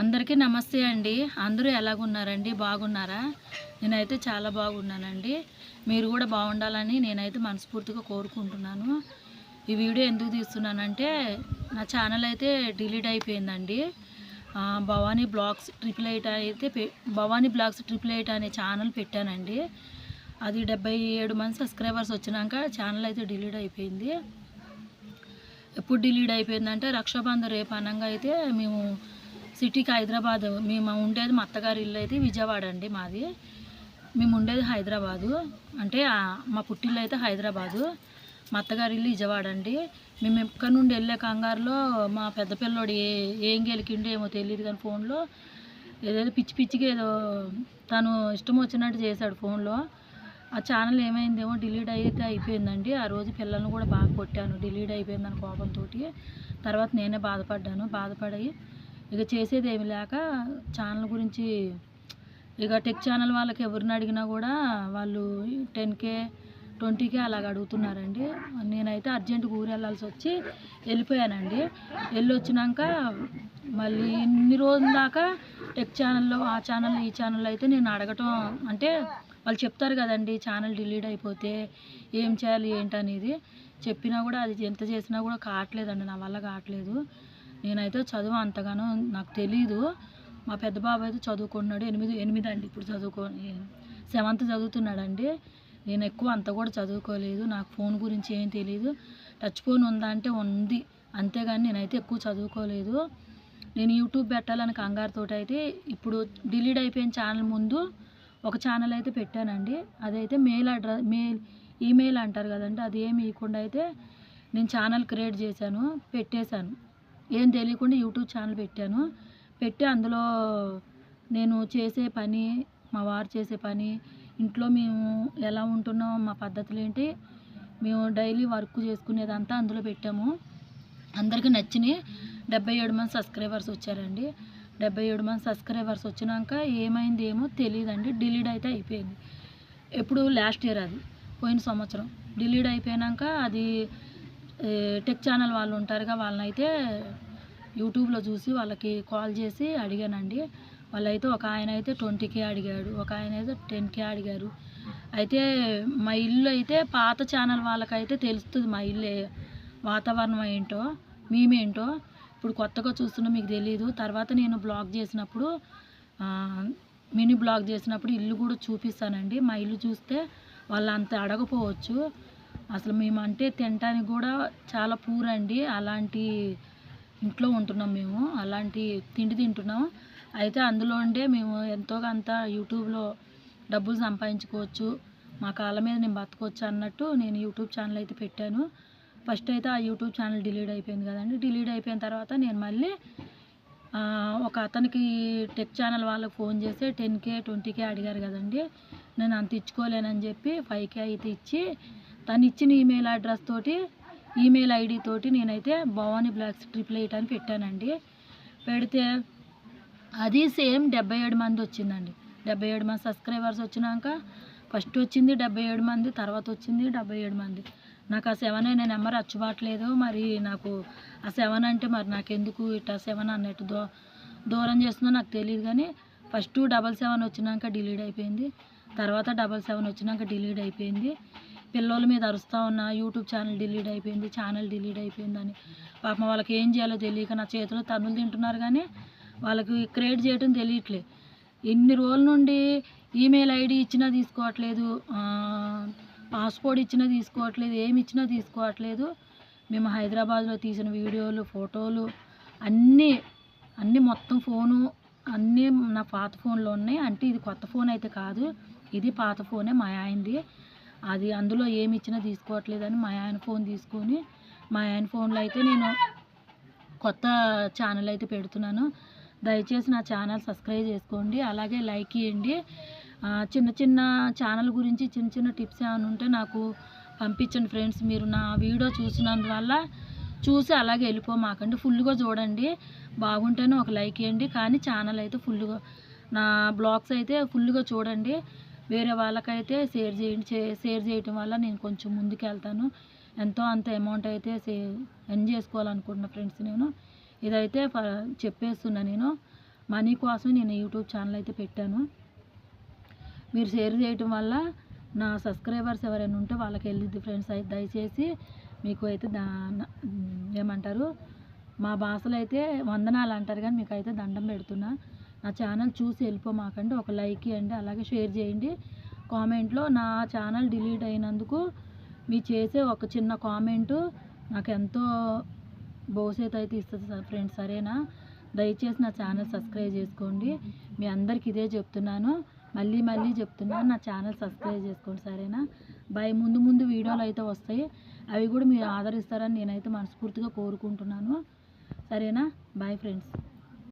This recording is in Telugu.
అందరికీ నమస్తే అండి. అందరూ ఎలాగున్నారండి? బాగున్నారా? నేనైతే చాలా బాగున్నానండి. మీరు కూడా బాగుండాలని నేనైతే మనస్ఫూర్తిగా కోరుకుంటున్నాను. ఈ వీడియో ఎందుకు తీస్తున్నానంటే నా ఛానల్ అయితే డిలీట్ అయిపోయిందండి. భవానీ బ్లాగ్స్ ట్రిపుల్ ఎయిట్ అయితే భవానీ బ్లాగ్స్ ట్రిపుల్ ఎయిట్ అనే ఛానల్ పెట్టానండి. అది డెబ్బై ఏడు మంది సబ్స్క్రైబర్స్ వచ్చినాక ఛానల్ అయితే డిలీట్ అయిపోయింది. ఎప్పుడు డిలీట్ అయిపోయిందంటే రక్షాబంధ రేపు అనంగా అయితే మేము సిటీకి హైదరాబాద్ మేము ఉండేది మా అత్తగారి ఇల్లు అయితే విజయవాడ అండి మాది. మేము ఉండేది హైదరాబాదు. అంటే మా పుట్టిల్లు అయితే హైదరాబాదు. మా అత్తగారి ఇల్లు విజయవాడ అండి. మేము ఎక్కడి నుండి వెళ్ళే కంగారులో మా పెద్ద పిల్లోడు ఏ ఏం గెలికిండో ఏమో తెలియదు కానీ ఫోన్లో ఏదేదో పిచ్చి పిచ్చిగా ఏదో తను ఇష్టం వచ్చినట్టు చేశాడు ఫోన్లో. ఆ ఛానల్ ఏమైందేమో డిలీట్ అయితే అయిపోయిందండి. ఆ రోజు పిల్లల్ని కూడా బాగా కొట్టాను. డిలీట్ అయిపోయిందని కోపంతో తర్వాత నేనే బాధపడ్డాను. బాధపడి ఇక చేసేది ఏమి లేక ఛానల్ గురించి ఇక టెక్ ఛానల్ వాళ్ళకి ఎవరిని అడిగినా కూడా వాళ్ళు టెన్ కే ట్వంటీకే అలాగ అడుగుతున్నారండి. నేనైతే అర్జెంటుగా ఊరు వెళ్ళాల్సి వచ్చి వెళ్ళిపోయానండి. వెళ్ళి వచ్చినాక మళ్ళీ ఇన్ని రోజుల దాకా టెక్ ఛానల్లో ఆ ఛానల్ ఈ ఛానల్ అయితే నేను అడగటం అంటే వాళ్ళు చెప్తారు కదండి ఛానల్ డిలీట్ అయిపోతే ఏం చేయాలి ఏంటనేది. చెప్పినా కూడా అది ఎంత చేసినా కూడా కావట్లేదండి నా వల్ల కావట్లేదు. నేనైతే చదువు అంతగానో నాకు తెలీదు. మా పెద్ద బాబు అయితే చదువుకుంటున్నాడు ఎనిమిది ఎనిమిది అండి ఇప్పుడు చదువుకో సెవెంత్ చదువుతున్నాడండి. నేను ఎక్కువ అంత కూడా చదువుకోలేదు. నాకు ఫోన్ గురించి ఏం తెలియదు టచ్ ఫోన్ ఉందా అంటే ఉంది. అంతేగాని నేనైతే ఎక్కువ చదువుకోలేదు. నేను యూట్యూబ్ పెట్టాలని కంగారుతో అయితే ఇప్పుడు డిలీట్ అయిపోయిన ఛానల్ ముందు ఒక ఛానల్ అయితే పెట్టానండి. అదైతే మెయిల్ అడ్రస్ మెయిల్ ఈమెయిల్ అంటారు కదండి. అది ఏమి ఇవ్వకుండా అయితే నేను ఛానల్ క్రియేట్ చేశాను పెట్టేశాను. ఏం తెలియకుండా యూట్యూబ్ ఛానల్ పెట్టాను. పెట్టి అందులో నేను చేసే పని మా వారు చేసే పని ఇంట్లో మేము ఎలా ఉంటున్నాం మా పద్ధతులు ఏంటి మేము డైలీ వర్క్ చేసుకునేదంతా అందులో పెట్టాము. అందరికీ నచ్చినాయి. డెబ్బై ఏడు మంది సబ్స్క్రైబర్స్ వచ్చారండి. డెబ్బై ఏడు మంది సబ్స్క్రైబర్స్ వచ్చినాక ఏమైంది ఏమో తెలియదండి. డిలీట్ అయితే అయిపోయింది. ఎప్పుడు లాస్ట్ ఇయర్ అది పోయిన సంవత్సరం. డిలీట్ అయిపోయాక అది టెక్ ఛానల్ వాళ్ళు ఉంటారుగా వాళ్ళనైతే యూట్యూబ్లో చూసి వాళ్ళకి కాల్ చేసి అడిగానండి. వాళ్ళైతే ఒక ఆయన అయితే ట్వంటీకే అడిగాడు ఒక ఆయన అయితే టెన్కే అడిగారు. అయితే మా ఇల్లు అయితే పాత ఛానల్ వాళ్ళకైతే తెలుస్తుంది మా ఇల్లు వాతావరణం ఏంటో మేమేంటో. ఇప్పుడు కొత్తగా చూస్తున్నా మీకు తెలియదు తర్వాత నేను బ్లాగ్ చేసినప్పుడు మినీ బ్లాగ్ చేసినప్పుడు ఇల్లు కూడా చూపిస్తానండి. మా ఇల్లు చూస్తే వాళ్ళు అంత అడగపోవచ్చు. అసలు మేము అంటే తినటానికి కూడా చాలా పూర్ అండి. అలాంటి ఇంట్లో ఉంటున్నాం మేము. అలాంటి తిండి తింటున్నాం. అయితే అందులో ఉండే మేము ఎంతో కొంత యూట్యూబ్లో డబ్బులు సంపాదించుకోవచ్చు. మా కాళ్ళ మీద నేను బతకొచ్చు అన్నట్టు నేను యూట్యూబ్ ఛానల్ అయితే పెట్టాను. ఫస్ట్ అయితే ఆ యూట్యూబ్ ఛానల్ డిలీట్ అయిపోయింది కదండి. డిలీట్ అయిపోయిన తర్వాత నేను మళ్ళీ ఒక అతనికి టెక్ ఛానల్ వాళ్ళకి ఫోన్ చేసి టెన్ కే ట్వంటీ కే అడిగారు కదండి. నేను అంత ఇచ్చుకోలేనని చెప్పి ఫైవ్ కే అయితే ఇచ్చి తను ఇచ్చిన ఈమెయిల్ అడ్రస్ తోటి ఈమెయిల్ ఐడి తోటి నేనైతే భవానీ బ్లాక్స్ ట్రిపుల్ ఎయిట్ అని పెట్టానండి. పెడితే అది సేమ్ డెబ్బై ఏడు మంది వచ్చిందండి. డెబ్బై ఏడు మంది సబ్స్క్రైబర్స్ వచ్చినాక ఫస్ట్ వచ్చింది డెబ్బై ఏడు మంది తర్వాత వచ్చింది డెబ్బై ఏడు మంది. నాకు ఆ సెవెన్ అనే నెంబర్ అచ్చుబాట్లేదు. మరి నాకు ఆ సెవెన్ అంటే మరి నాకెందుకు ఇట్లా సెవెన్ అన్నట్టు దో దూరం చేస్తుందో నాకు తెలియదు కానీ ఫస్ట్ డబల్ సెవెన్ వచ్చినాక డిలీట్ అయిపోయింది. తర్వాత డబల్ సెవెన్ వచ్చినాక డిలీట్ అయిపోయింది. పిల్లల మీద అరుస్తూ ఉన్నా యూట్యూబ్ ఛానల్ డిలీట్ అయిపోయింది ఛానల్ డిలీట్ అయిపోయింది అని. పాపం వాళ్ళకి ఏం చేయాలో తెలియక నా చేతిలో తన్నులు తింటున్నారు కానీ వాళ్ళకి క్రియేట్ చేయడం తెలియట్లే. ఎన్ని రోజుల నుండి ఈమెయిల్ ఐడి ఇచ్చినా తీసుకోవట్లేదు పాస్పోర్ట్ ఇచ్చినా తీసుకోవట్లేదు ఏమి ఇచ్చినా తీసుకోవట్లేదు. మేము హైదరాబాద్లో తీసిన వీడియోలు ఫోటోలు అన్నీ అన్నీ మొత్తం ఫోను అన్నీ నా పాత ఫోన్లో ఉన్నాయి. అంటే ఇది కొత్త ఫోన్ అయితే కాదు. ఇది పాత ఫోనే మా ఆయనది. అది అందులో ఏమి ఇచ్చినా తీసుకోవట్లేదని మా ఆయన ఫోన్ తీసుకొని మా ఆయన ఫోన్లో అయితే నేను కొత్త ఛానల్ అయితే పెడుతున్నాను. దయచేసి నా ఛానల్ సబ్స్క్రైబ్ చేసుకోండి అలాగే లైక్ ఇవ్వండి చిన్న చిన్న ఛానల్ గురించి చిన్న చిన్న టిప్స్ ఏమైనా ఉంటే నాకు పంపించండి ఫ్రెండ్స్. మీరు నా వీడియో చూసినందువల్ల చూసి అలాగే వెళ్ళిపోమాకండి ఫుల్గా చూడండి బాగుంటేనే ఒక లైక్ ఇవ్వండి కానీ ఛానల్ అయితే ఫుల్గా నా బ్లాగ్స్ అయితే ఫుల్గా చూడండి. వేరే వాళ్ళకైతే షేర్ చేయండి చే- షేర్ చేయటం వల్ల నేను కొంచెం ముందుకు వెళ్తాను ఎంతో అంత అమౌంట్ అయితే సే ఎర్న్ చేసుకోవాలనుకుంటున్నా ఫ్రెండ్స్ నేను. ఇదైతే ఫ- చెప్పేస్తున్నా నేను. మనీ కోసం నేను యూట్యూబ్ ఛానల్ అయితే పెట్టాను. మీరు షేర్ చేయటం వల్ల నా సబ్స్క్రైబర్స్ ఎవరైనా ఉంటే వాళ్ళకి వెళ్ళిద్ది ఫ్రెండ్స్ అయితే దయచేసి మీకు అయితే దా ఏమంటారు? మా భాషలో అయితే వందనాలు అంటారు కానీ మీకు అయితే దండం పెడుతున్నా. నా ఛానల్ చూసి వెళ్ళిపోమాకండి ఒక లైక్ ఇవ్వండి అలాగే షేర్ చేయండి. కామెంట్లో నా ఛానల్ డిలీట్ అయినందుకు మీ చేసే ఒక చిన్న కామెంటు నాకు ఎంతో భవిష్యత్తు అయితే ఇస్తుంది సార్ ఫ్రెండ్స్ సరేనా? దయచేసి నా ఛానల్ సబ్స్క్రైబ్ చేసుకోండి. మీ అందరికి ఇదే చెప్తున్నాను. మళ్ళీ మళ్ళీ చెప్తున్నాను నా ఛానల్ సబ్స్క్రైబ్ చేసుకోండి సరేనా? బై. ముందు ముందు వీడియోలు అయితే వస్తాయి. అవి కూడా మీరు ఆదరిస్తారని నేనైతే మనస్ఫూర్తిగా కోరుకుంటున్నాను. సరేనా? Bye friends.